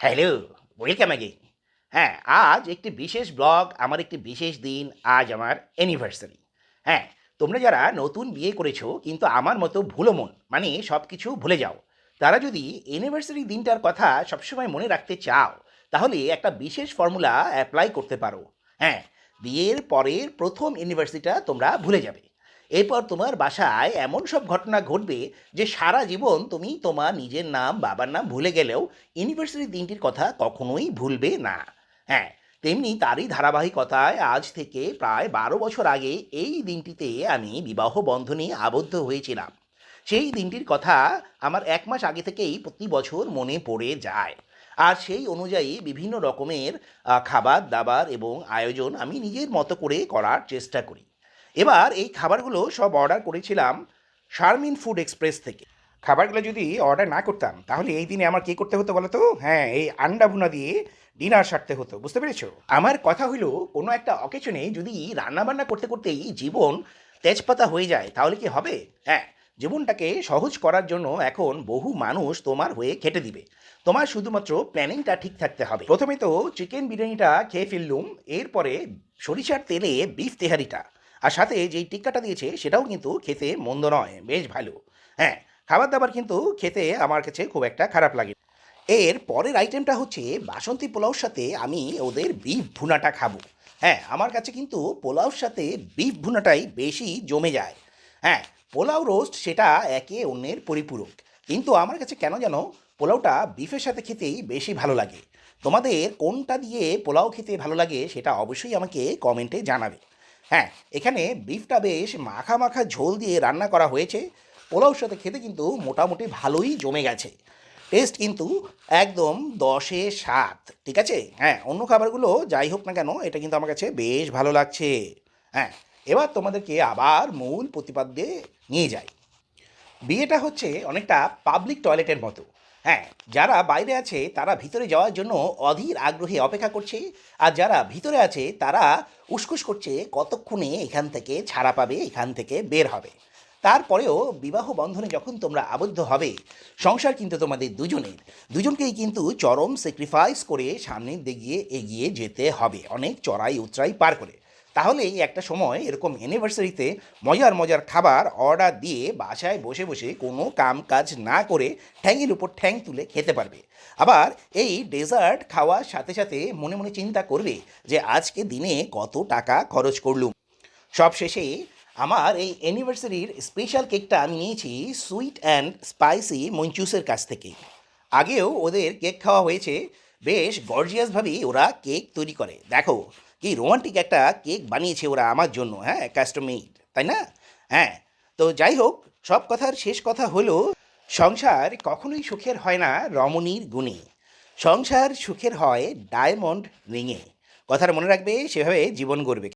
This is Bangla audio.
হ্যালো, ওয়েলকাম অ্যাগেইন হ্যাঁ আজ একটি বিশেষ ব্লগ, আমার একটি বিশেষ দিন, আজ আমার অ্যানিভার্সারি হ্যাঁ তোমরা যারা নতুন বিয়ে করেছ, কিন্তু আমার মতো ভুলো মন মানে সব কিছু ভুলে যাও। তারা যদি অ্যানিভার্সারি দিনটার কথা সবসময় মনে রাখতে চাও, তাহলে একটা বিশেষ ফর্মুলা অ্যাপ্লাই করতে পারো। হ্যাঁ বিয়ের পরের প্রথম অ্যানিভার্সারিটা তোমরা ভুলে যাবে। এরপর তোমার বাসায় এমন সব ঘটনা ঘটবে যে সারা জীবন তুমি তোমার নিজের নাম, বাবার নাম ভুলে গেলেও ইউনিভার্সিটি দিনটির কথা কখনোই ভুলবে না। হ্যাঁ তেমনি তারই ধারাবাহিকতায় আজ থেকে প্রায় বারো বছর আগে এই দিনটিতে আমি বিবাহ বন্ধনে আবদ্ধ হয়েছিলাম। সেই দিনটির কথা আমার এক মাস আগে থেকেই প্রতি বছর মনে পড়ে যায়। আর সেই অনুযায়ী বিভিন্ন রকমের খাবার দাবার এবং আয়োজন আমি নিজের মতো করে করার চেষ্টা করি। এবার এই খাবারগুলো সব অর্ডার করেছিলাম শারমিন ফুড এক্সপ্রেস থেকে। খাবারগুলো যদি অর্ডার না করতাম, তাহলে এই দিনে আমার কী করতে হতো বলো তো? হ্যাঁ এই আন্ডা ভুনা দিয়ে ডিনার সারতে হতো, বুঝতে পেরেছ? আমার কথা হলো কোনো একটা অকেশনে যদি রান্নাবান্না করতে করতেই জীবন তেজপাতা হয়ে যায়, তাহলে কি হবে? হ্যাঁ জীবনটাকে সহজ করার জন্য এখন বহু মানুষ তোমার হয়ে খেটে দিবে। তোমার শুধুমাত্র প্ল্যানিংটা ঠিক থাকতে হবে। প্রথমে তো চিকেন বিরিয়ানিটা খেয়ে ফেললুম, এরপরে সরিষার তেলে বিফ তেহারিটা। আর সাথে যেই টিক্কাটা দিয়েছে, সেটাও কিন্তু খেতে মন্দ নয়, বেশ ভালো। হ্যাঁ খাবার দাবার কিন্তু খেতে আমার কাছে খুব একটা খারাপ লাগে এর পরের আইটেমটা হচ্ছে, বাসন্তী পোলাওর সাথে আমি ওদের বিফ ভুনাটা খাব। হ্যাঁ আমার কাছে কিন্তু পোলাওর সাথে বিফ ভুনাটাই বেশি জমে যায়। হ্যাঁ পোলাও রোস্ট সেটা একে অন্যের পরিপূরক। কিন্তু আমার কাছে কেন যেন পোলাওটা বিফের সাথে খেতেই বেশি ভালো লাগে? তোমাদের কোনটা দিয়ে পোলাও খেতে ভালো লাগে সেটা অবশ্যই আমাকে কমেন্টে জানাবে। হ্যাঁ এখানে বিফটা বেশ মাখা মাখা ঝোল দিয়ে রান্না করা হয়েছে। পোলাওর সাথে খেতে কিন্তু মোটামুটি ভালোই জমে গেছে। টেস্ট কিন্তু একদম দশে সাত, ঠিক আছে? হ্যাঁ অন্য খাবারগুলো যাই হোক না কেন, এটা কিন্তু আমার কাছে বেশ ভালো লাগছে। হ্যাঁ এবার তোমাদেরকে আবার মূল প্রতিপাদ্যে নিয়ে যাই। বিয়েটা হচ্ছে অনেকটা পাবলিক টয়লেটের মতো। হ্যাঁ যারা বাইরে আছে, তারা ভিতরে যাওয়ার জন্য অধীর আগ্রহে অপেক্ষা করছে, আর যারা ভিতরে আছে, তারা উসকুস করছে, কতক্ষণে এখান থেকে ছাড়া পাবে, এখান থেকে বের হবে। তারপরেও বিবাহ বন্ধনে যখন তোমরা আবদ্ধ হবে, সংসার কিন্তু তোমাদের দুজনের। দুজনকেই কিন্তু চরম স্যাক্রিফাইস করে সামনের দিকে এগিয়ে যেতে হবে, অনেক চড়াই উতরাই পার করে। তাহলেই একটা সময় এরকম অ্যানিভার্সারিতে মজার মজার খাবার অর্ডার দিয়ে বাসায় বসে বসে কোনো কাম কাজ না করে ঠ্যাংয়ের উপর ঠ্যাং তুলে খেতে পারবে। আবার এই ডেজার্ট খাওয়ার সাথে সাথে মনে মনে চিন্তা করবে যে আজকে দিনে কত টাকা খরচ করলুম। সব শেষে আমার এই অ্যানিভার্সারির স্পেশাল কেকটা আমি নিয়েছি সুইট অ্যান্ড স্পাইসি মঞ্চুসের কাছ থেকে। আগেও ওদের কেক খাওয়া হয়েছে বেশ গর্জিয়াসভাবেই ওরা কেক তৈরি করে। দেখো, কি রোমান্টিক একটা কেক বানিয়েছে ওরা আমার জন্য হ্যাঁ কাস্টমেড তাই না? হ্যাঁ তো যাই হোক, সব কথার শেষ কথা হলো, সংসার কখনোই সুখের হয় না রমণীর গুণে। সংসার সুখের হয় ডায়মন্ড রিঙে কথার মনে রাখবে, সেভাবে জীবন গড়বে।